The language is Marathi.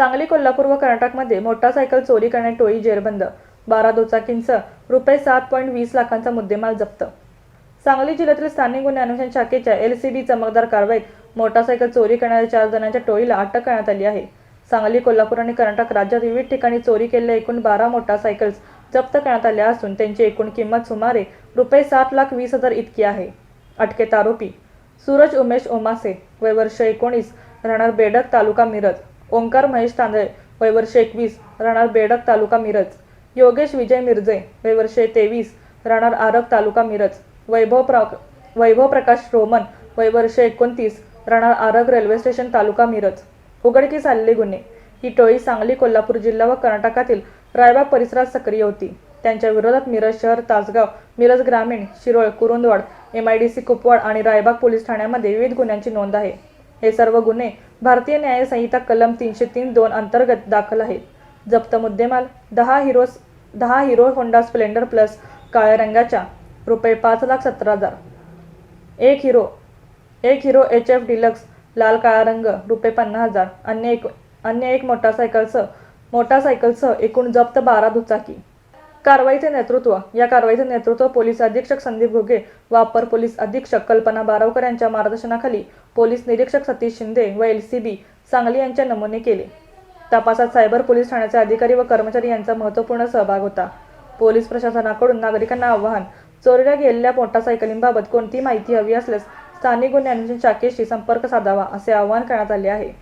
सांगली कोल्हापूर व कर्नाटकमध्ये मोटारसायकल चोरी करण्यात टोळी जेरबंद. बारा दुचाकींचं रुपये सात पॉईंट वीस लाखांचा मुद्देमाल जप्त. सांगली जिल्ह्यातील स्थानिक गुन्हे अन्वेषण शाखेच्या एल सी बी चमकदार कारवाईत मोटारसायकल चोरी करणाऱ्या चार जणांच्या टोळीला अटक करण्यात आली आहे. सांगली कोल्हापूर आणि कर्नाटक राज्यात विविध ठिकाणी चोरी केलेल्या एकूण बारा मोटारसायकल्स जप्त करण्यात आल्या असून त्यांची एकूण किंमत सुमारे रुपये सात लाख वीस हजार इतकी आहे. अटकेत आरोपी सूरज उमेश ओमासे वय वर्ष एकोणीस राहणार बेडक तालुका मिरज. ओंकार महेश तांदळे वय वर्ष एकवीस राहणार बेडक तालुका मिरज. योगेश विजय मिरजे वय वर्ष तेवीस राहणार आरग तालुका मिरज. वैभव प्रा वैभव प्रकाश रोमन वय वर्ष एकोणतीस राहणार आरग रेल्वे स्टेशन तालुका मिरज. उघडकीस आलेले गुन्हे. ही टोळी सांगली कोल्हापूर जिल्हा व कर्नाटकातील रायबाग परिसरात सक्रिय होती. त्यांच्या विरोधात मिरज शहर तासगाव मिरज ग्रामीण Shirol Kurundwad M I D C Kupwad आणि रायबाग पोलीस ठाण्यामध्ये विविध गुन्ह्यांची नोंद आहे. हे सर्व गुन्हे भारतीय न्यायसंहिता कलम तीनशे तीन दोन अंतर्गत दाखल आहेत. जप्त मुद्देमाल दहा हिरो दहा हिरो होंडा स्प्लेंडर प्लस काळ्या रंगाच्या रुपये पाच लाख सतरा हजार. एक हिरो एक हिरो एच एफ डिलक्स लाल काळा रंग रुपये पन्नास हजार. अन्य एक अन्य एक मोटारसायकलसह मोटारसायकलसह एकूण जप्त बारा दुचाकी. कारवाईचे नेतृत्व या कारवाईचे नेतृत्व पोलीस अधीक्षक संदीप घुगे व पोलीस अधीक्षक कल्पना बारावकर यांच्या मार्गदर्शनाखाली पोलीस निरीक्षक सतीश शिंदे व एल सी बी सांगली यांच्या नमुने केले. तपासात सायबर पोलीस ठाण्याचे अधिकारी व कर्मचारी यांचा महत्त्वपूर्ण सहभाग होता. पोलीस प्रशासनाकडून नागरिकांना आवाहन चोरीला गेलेल्या मोटारसायकलींबाबत कोणती माहिती हवी असल्यास स्थानिक गुन्हे अन्वेषण शाखेशी संपर्क साधावा असे आवाहन करण्यात आले आहे.